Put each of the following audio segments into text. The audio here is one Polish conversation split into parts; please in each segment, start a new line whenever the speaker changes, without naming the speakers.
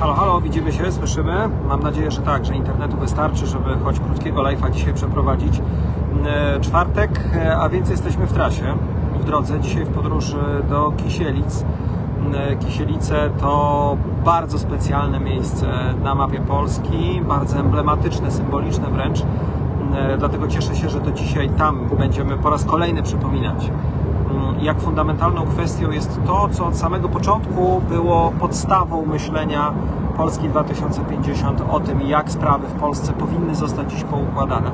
Halo, halo, widzimy się, słyszymy. Mam nadzieję, że tak, że internetu wystarczy, żeby choć krótkiego live'a dzisiaj przeprowadzić. E, Czwartek, e, a więc jesteśmy w trasie, w drodze, dzisiaj w podróży do Kisielic. E, Kisielice to bardzo specjalne miejsce na mapie Polski, bardzo emblematyczne, symboliczne wręcz. Dlatego cieszę się, że to dzisiaj tam będziemy po raz kolejny przypominać jak fundamentalną kwestią jest to, co od samego początku było podstawą myślenia Polski 2050 o tym, jak sprawy w Polsce powinny zostać dziś poukładane.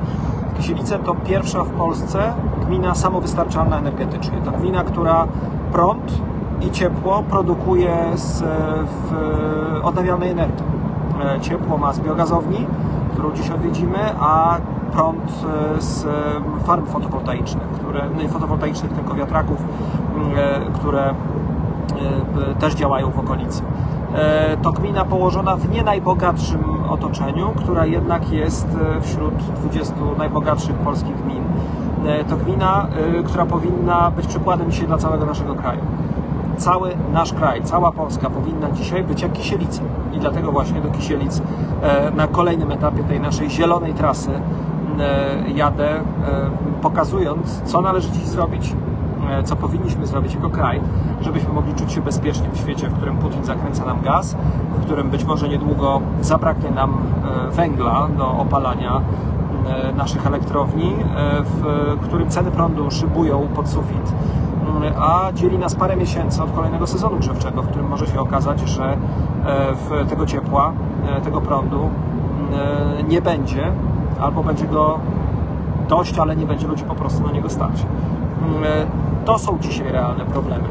Kisielice to pierwsza w Polsce gmina samowystarczalna energetycznie. To gmina, która prąd i ciepło produkuje z w odnawialnej energii. E, Ciepło ma z biogazowni, którą dziś odwiedzimy, a prąd e, z e, farm fotowoltaicznych, które, no nie fotowoltaicznych, tylko wiatraków, m, e, które też działają w okolicy. To gmina położona w nie najbogatszym otoczeniu, która jednak jest wśród 20 najbogatszych polskich gmin. To gmina, która powinna być przykładem dzisiaj dla całego naszego kraju cały nasz kraj, cała Polska powinna dzisiaj być jak Kisielice. I dlatego właśnie do Kisielic na kolejnym etapie tej naszej zielonej trasy jadę, e, pokazując, co należy dziś zrobić, e, co powinniśmy zrobić jako kraj, żebyśmy mogli czuć się bezpiecznie w świecie, w którym Putin zakręca nam gaz, w którym być może niedługo zabraknie nam e, węgla do opalania e, naszych elektrowni, e, w którym ceny prądu szybują pod sufit a dzieli nas parę miesięcy od kolejnego sezonu grzewczego, w którym może się okazać, że e, tego ciepła, e, tego prądu e, nie będzie, albo będzie go dość, ale nie będzie ludzi po prostu na niego stać. E, To są dzisiaj realne problemy,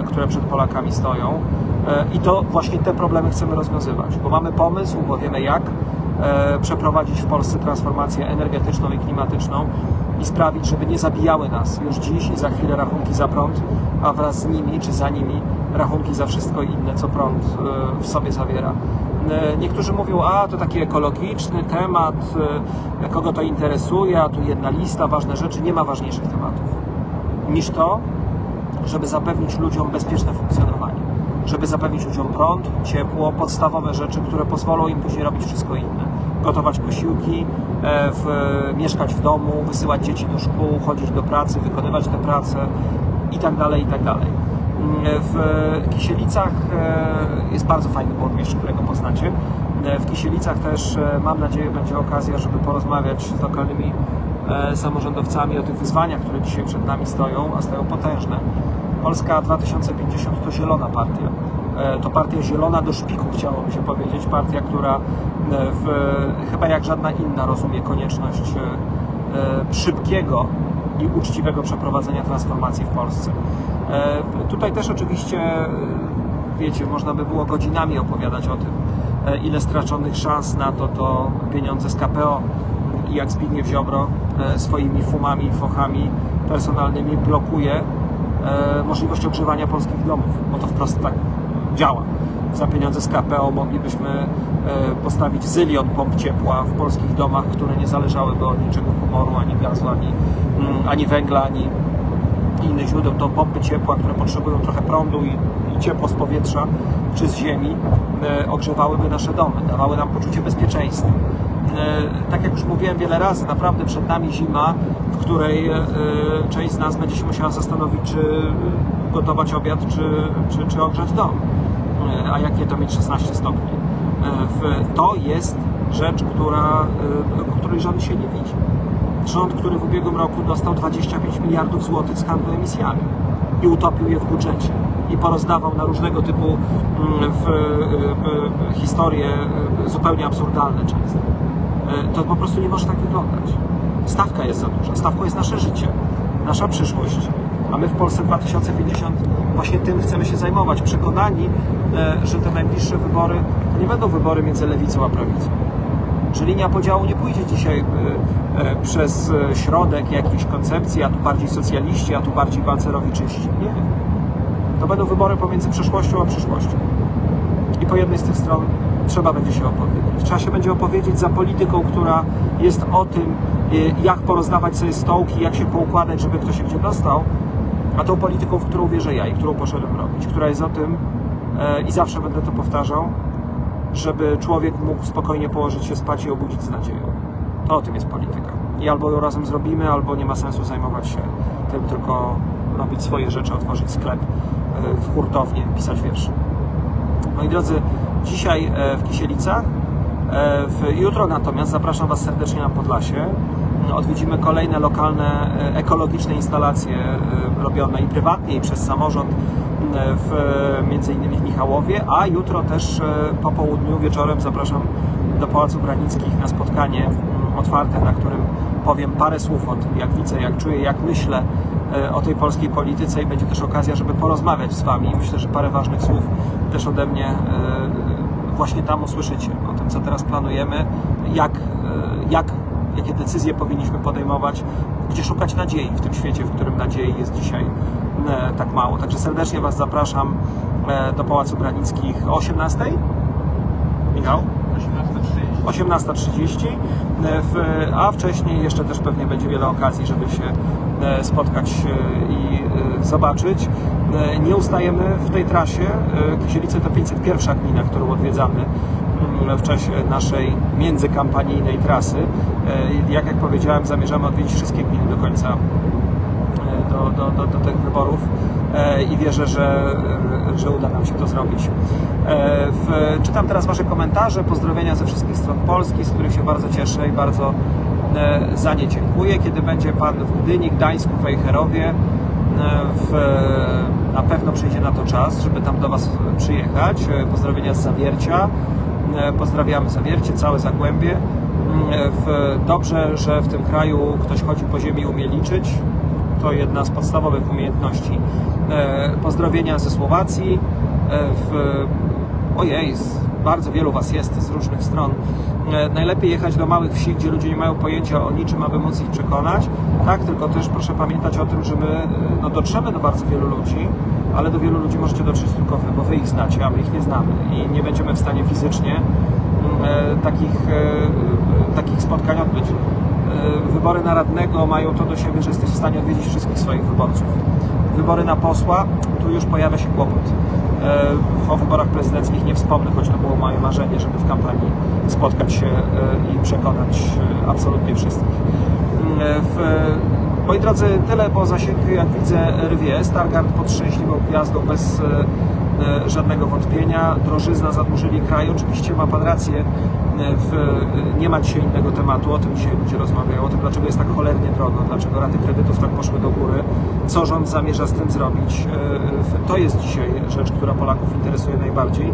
e, które przed Polakami stoją e, i to właśnie te problemy chcemy rozwiązywać, bo mamy pomysł, bo wiemy jak przeprowadzić w Polsce transformację energetyczną i klimatyczną i sprawić, żeby nie zabijały nas już dziś i za chwilę rachunki za prąd, a wraz z nimi czy za nimi rachunki za wszystko inne, co prąd w sobie zawiera. E, Niektórzy mówią, a to taki ekologiczny temat, e, kogo to interesuje, a tu jedna lista, ważne rzeczy. Nie ma ważniejszych tematów niż to, żeby zapewnić ludziom bezpieczne funkcjonowanie, żeby zapewnić ludziom prąd, ciepło, podstawowe rzeczy, które pozwolą im później robić wszystko inne. Gotować posiłki, e, w, mieszkać w domu, wysyłać dzieci do szkół, chodzić do pracy, wykonywać te prace i tak Mm, W Kisielicach e, jest bardzo fajny burmistrz, którego poznacie. E, W Kisielicach też e, mam nadzieję będzie okazja, żeby porozmawiać z lokalnymi e, samorządowcami o tych wyzwaniach, które dzisiaj przed nami stoją, a stoją potężne. Polska 2050 to zielona partia. E, To partia zielona do szpiku, chciałoby się powiedzieć. Partia, która e, w, chyba jak żadna inna rozumie konieczność e, e, szybkiego i uczciwego przeprowadzenia transformacji w Polsce. E, Tutaj też oczywiście, e, wiecie, można by było godzinami opowiadać o tym, e, ile straconych szans na to to pieniądze z KPO i jak Zbigniew Ziobro swoimi fumami, fochami personalnymi blokuje możliwość ogrzewania polskich domów, bo to wprost tak działa. Za pieniądze z KPO moglibyśmy e, postawić zylion pomp ciepła w polskich domach, które nie zależałyby od niczego humoru, ani gazu, ani, mm, ani węgla, ani innych źródeł. To pompy ciepła, które potrzebują trochę prądu i, i ciepło z powietrza czy z ziemi, e, ogrzewałyby nasze domy, dawały nam poczucie bezpieczeństwa. E, tak jak już mówiłem wiele razy, naprawdę przed nami zima, w której część z nas będzie się musiała zastanowić, czy gotować obiad, czy, czy, czy ogrzać dom. E, A jakie to mieć 16 stopni? E, w- To jest rzecz, która, e, której rząd się nie widzi. Rząd, który w ubiegłym roku dostał 25 miliardów złotych z handlu emisjami i utopił je w budżecie i porozdawał na różnego typu mm, w, e, historie zupełnie absurdalne często. To po prostu nie może tak wyglądać. Stawka jest za duża. Stawką jest nasze życie, nasza przyszłość. A my w Polsce 2050 właśnie tym chcemy się zajmować. Przekonani, e, że te najbliższe wybory nie będą wybory między lewicą a prawicą że linia podziału nie pójdzie dzisiaj e, e, przez środek jakiejś koncepcji, a tu bardziej socjaliści, a tu bardziej balcerowiczyści. Nie. To będą wybory pomiędzy przeszłością a przyszłością. I po jednej z tych stron trzeba będzie się opowiedzieć. Trzeba się będzie opowiedzieć za polityką, która jest o tym, jak porozdawać sobie stołki, jak się poukładać, żeby ktoś się gdzie dostał, a tą polityką, w którą wierzę ja i którą poszedłem robić, która jest o tym, e, i zawsze będę to powtarzał, żeby człowiek mógł spokojnie położyć się spać i obudzić z nadzieją. To o tym jest polityka. I albo ją razem zrobimy, albo nie ma sensu zajmować się tym, tylko robić swoje rzeczy, otworzyć sklep e, w hurtowni, pisać wiersze. Moi drodzy, dzisiaj e, w Kisielicach, w, jutro natomiast zapraszam Was serdecznie na Podlasie. Odwiedzimy kolejne lokalne e, ekologiczne instalacje e, robione i prywatnie, i przez samorząd e, w, między innymi w Michałowie, a jutro też e, po południu, wieczorem zapraszam do Pałacu Branickich na spotkanie otwarte, na którym powiem parę słów o tym, jak widzę, jak czuję, jak myślę e, o tej polskiej polityce i będzie też okazja, żeby porozmawiać z Wami. Myślę, że parę ważnych słów też ode mnie e, właśnie tam usłyszycie, o tym, co teraz planujemy, jak, e, jak, jakie decyzje powinniśmy podejmować, gdzie szukać nadziei w tym świecie, w którym nadziei jest dzisiaj e, tak mało. Także serdecznie Was zapraszam e, do Pałacu Branickich o 18. Michał? 18.30, e, a wcześniej jeszcze też pewnie będzie wiele okazji, żeby się spotkać i zobaczyć. Nie ustajemy w tej trasie. Kisielice to 501 gmina, którą odwiedzamy mm, w czasie naszej międzykampanijnej trasy. E, Jak jak powiedziałem, zamierzamy odwiedzić wszystkie gminy do końca e, do, do, do, do tych wyborów e, i wierzę, że, że uda nam się to zrobić. W, czytam teraz Wasze komentarze, pozdrowienia ze wszystkich stron Polski, z których się bardzo cieszę i bardzo za nie dziękuję. Kiedy będzie Pan w Gdyni, Gdańsku, Wejherowie, w, na pewno przyjdzie na to czas, żeby tam do Was przyjechać. Pozdrowienia z Zawiercia. E, Pozdrawiamy Zawiercie, całe Zagłębie. Mm, dobrze, że w tym kraju ktoś chodzi po ziemi i umie liczyć. To jedna z podstawowych umiejętności. E, Pozdrowienia ze Słowacji. E, W, ojej, bardzo wielu Was jest z różnych stron. E, Najlepiej jechać do małych wsi, gdzie ludzie nie mają pojęcia o niczym, aby móc ich przekonać. Tak, tylko też proszę pamiętać o tym, że my e, no, dotrzemy do bardzo wielu ludzi, ale do wielu ludzi możecie dotrzeć tylko Wy, bo Wy ich znacie, a my ich nie znamy i nie będziemy w stanie fizycznie e, takich, e, takich spotkań odbyć. E, Wybory na radnego mają to do siebie, że jesteś w stanie odwiedzić wszystkich swoich wyborców. Wybory na posła, tu już pojawia się kłopot. E, O wyborach prezydenckich nie wspomnę, choć to było moje marzenie, żeby w kampanii spotkać się e, i przekonać e, absolutnie wszystkich. W, moi drodzy, tyle, bo zasięgi, jak widzę, rwie. Stargard pod szczęśliwą gwiazdą bez żadnego wątpienia. Drożyzna zadłużyli kraj. Oczywiście ma Pan rację, w, e, nie ma dzisiaj innego tematu. O tym dzisiaj ludzie rozmawiają, o tym, dlaczego jest tak cholernie drogo, dlaczego raty kredytów tak poszły do góry, co rząd zamierza z tym zrobić. W- To jest dzisiaj rzecz, która Polaków interesuje najbardziej.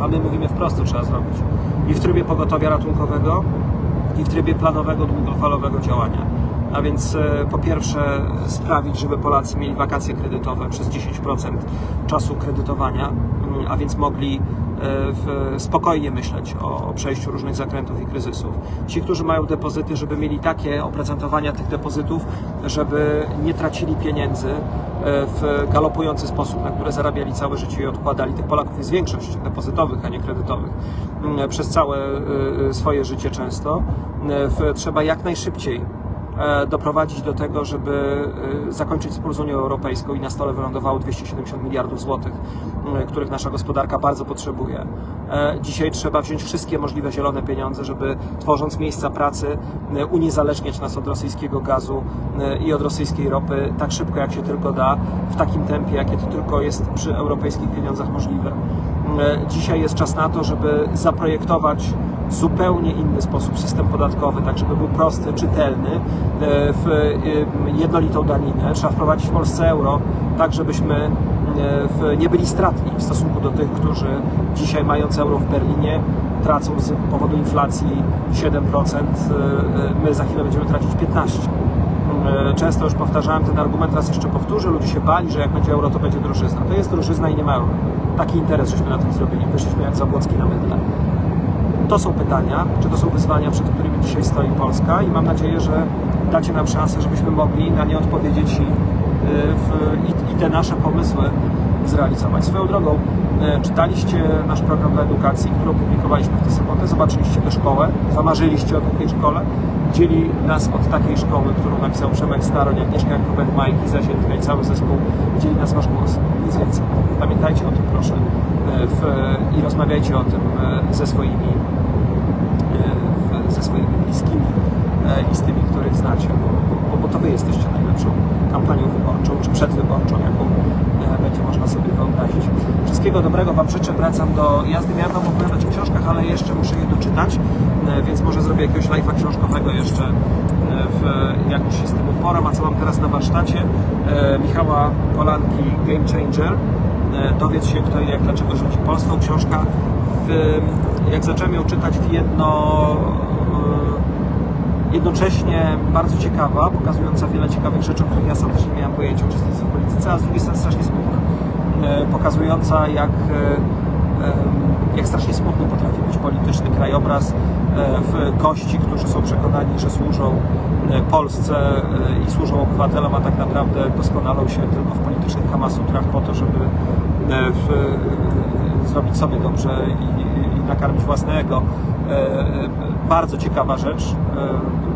A my mówimy wprost, co trzeba zrobić. I w trybie pogotowia ratunkowego, i w trybie planowego, długofalowego działania. A więc e, po pierwsze sprawić, żeby Polacy mieli wakacje kredytowe przez 10% czasu kredytowania, mm, a więc mogli w, spokojnie myśleć o, przejściu różnych zakrętów i kryzysów. Ci, którzy mają depozyty, żeby mieli takie oprocentowania tych depozytów, żeby nie tracili pieniędzy e, w galopujący sposób, na które zarabiali całe życie i odkładali. Tych Polaków jest większość depozytowych, a nie kredytowych mm, przez całe e, swoje życie często. E, Trzeba jak najszybciej e, doprowadzić do tego, żeby e, zakończyć spór z Unią Europejską i na stole wylądowało 270 miliardów złotych, m, których nasza gospodarka bardzo potrzebuje. E, Dzisiaj trzeba wziąć wszystkie możliwe zielone pieniądze, żeby tworząc miejsca pracy e, uniezależniać nas od rosyjskiego gazu e, i od rosyjskiej ropy tak szybko jak się tylko da, w takim tempie jakie to tylko jest przy europejskich pieniądzach możliwe. E, Dzisiaj jest czas na to, żeby zaprojektować zupełnie inny sposób system podatkowy, tak żeby był prosty, czytelny, e, w e, jednolitą daninę. Trzeba wprowadzić w Polsce euro, tak żebyśmy e, nie byli stratni w stosunku do tych, którzy dzisiaj mając euro w Berlinie tracą z powodu inflacji 7%, e, e, my za chwilę będziemy tracić 15%. E, Często już powtarzałem ten argument, raz jeszcze powtórzę, ludzie się bali, że jak będzie euro, to będzie drożyzna. To jest drożyzna i nie ma euro. Taki interes żeśmy na tym zrobili. Wyszliśmy jak Zabłocki na mydle. To są pytania, czy to są wyzwania, przed którymi dzisiaj stoi Polska i mam nadzieję, że dacie nam szansę, żebyśmy mogli na nie odpowiedzieć i, y, w, i, i te nasze pomysły zrealizować. Swoją drogą, e, czytaliście nasz program dla edukacji, który opublikowaliśmy w tę sobotę, zobaczyliście tę szkołę, zamarzyliście o takiej szkole, dzieli nas od takiej szkoły, którą napisał Przemek Staroń, Agnieszka Jakubek, Majki Zaziętka i cały zespół, dzieli nas wasz głos, nic więcej. Pamiętajcie o tym proszę e, w, i rozmawiajcie o tym ze swoimi e, w- ze swoimi bliskimi e, i z tymi, których znacie, bo, bo, to Wy jesteście najlepszą kampanią wyborczą, czy przedwyborczą, jaką e, będzie można sobie wyobrazić. Wszystkiego dobrego Wam życzę, wracam do jazdy. Miałem opowiadać o książkach, ale jeszcze muszę je doczytać, e, więc może zrobię jakiegoś live'a książkowego jeszcze, e, w, jak już się z tym uporam. A co mam teraz na warsztacie? E, Michała Polanki Game Changer. E, Dowiedz się kto i jak, dlaczego rządzi Polską. Książka, w, jak zacząłem ją czytać w jedno e, jednocześnie bardzo ciekawa, pokazująca wiele ciekawych rzeczy, o których ja sam też nie miałem pojęcia uczestnictwa w polityce, a z drugiej strony strasznie smutna, E, pokazująca jak, e, jak strasznie smutny potrafi być polityczny krajobraz e, w gości, którzy są przekonani, że służą Polsce i służą obywatelom, a tak naprawdę doskonalą się tylko w politycznych kamasutrach po to, żeby w, zrobić sobie dobrze i- i nakarmić własnego. E, e, Bardzo ciekawa rzecz.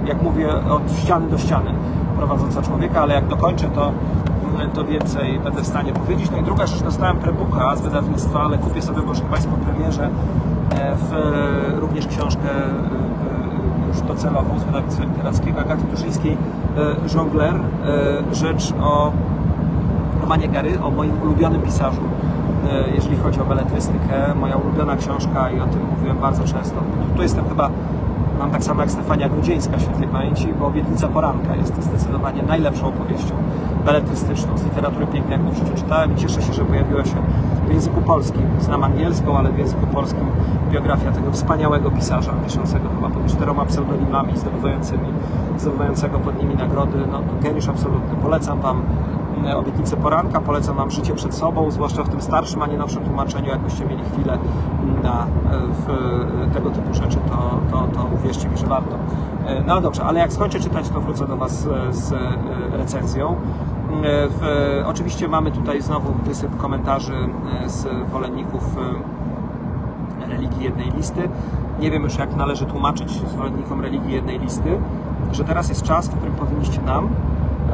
E, Jak mówię, od ściany do ściany prowadząca człowieka, ale jak dokończę, to, to więcej będę w stanie powiedzieć. No i druga rzecz, dostałem prebuka z wydawnictwa, ale kupię sobie, proszę Państwa, po premierze e, w, również książkę e, już docelową z wydawnictwa literackiego Agaty Tuszyńskiej e, Żongler, e, rzecz o Romanie Gary, o moim ulubionym pisarzu, e, jeżeli chodzi o beletrystykę. Moja ulubiona książka i o tym mówiłem bardzo często. Tu jestem chyba, mam tak samo jak Stefania Grudzińska świetnej pamięci, bo Obietnica Poranka jest zdecydowanie najlepszą opowieścią beletrystyczną z literatury pięknej, jaką w życiu czytałem. I cieszę się, że pojawiła się języku polskim. Znam angielską, ale w języku polskim biografia tego wspaniałego pisarza, piszącego chyba pod czteroma pseudonimami, zdobywającymi, zdobywającego pod nimi nagrody. No, geniusz absolutny. Polecam Wam e, Obietnicę Poranka, polecam Wam Życie przed sobą, zwłaszcza w tym starszym, a nie nowszym tłumaczeniu. Jakbyście mieli chwilę na e, e, tego typu rzeczy, to, to, to uwierzcie mi, że warto. E, No dobrze, ale jak skończę czytać, to wrócę do Was z recenzją. E, W, oczywiście mamy tutaj znowu wysyp komentarzy e, z zwolenników e, religii jednej listy. Nie wiem już, jak należy tłumaczyć zwolennikom religii jednej listy, że teraz jest czas, w którym powinniście nam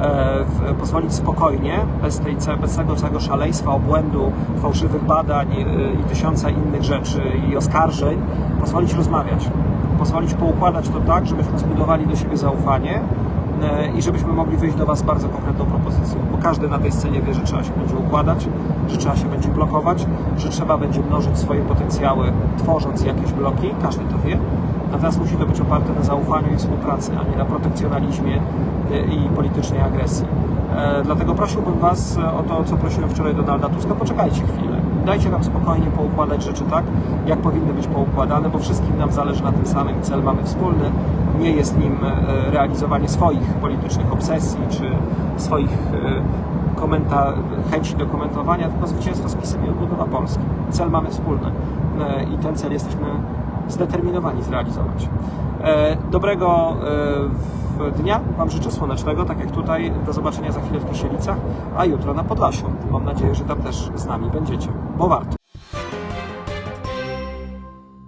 e, pozwolić spokojnie, bez, tej, bez tego całego szaleństwa, obłędu, fałszywych badań e, i tysiąca innych rzeczy i oskarżeń, pozwolić rozmawiać. Pozwolić poukładać to tak, żebyśmy zbudowali do siebie zaufanie e, i żebyśmy mogli wyjść do Was z bardzo konkretną propozycją, bo każdy na tej scenie wie, że trzeba się będzie układać, że trzeba się będzie blokować, że trzeba będzie mnożyć swoje potencjały, tworząc jakieś bloki, każdy to wie. Natomiast musi to być oparte na zaufaniu i współpracy, a nie na protekcjonalizmie e, i politycznej agresji. E, Dlatego prosiłbym Was e, o to, co prosiłem wczoraj Donalda Tuska, poczekajcie chwilę. Dajcie nam spokojnie poukładać rzeczy tak, jak powinny być poukładane, bo wszystkim nam zależy na tym samym cel mamy wspólny. Nie jest nim e, realizowanie swoich politycznych obsesji czy swoich e, komenta- chęci do komentowania, tylko zwycięstwo z PiSem i odbudowa Polski. Cel mamy wspólny e, i ten cel jesteśmy zdeterminowani zrealizować. Dobrego dnia Wam życzę słonecznego, tak jak tutaj. Do zobaczenia za chwilę w Kisielicach, a jutro na Podlasiu. Mam nadzieję, że tam też z nami będziecie, bo warto.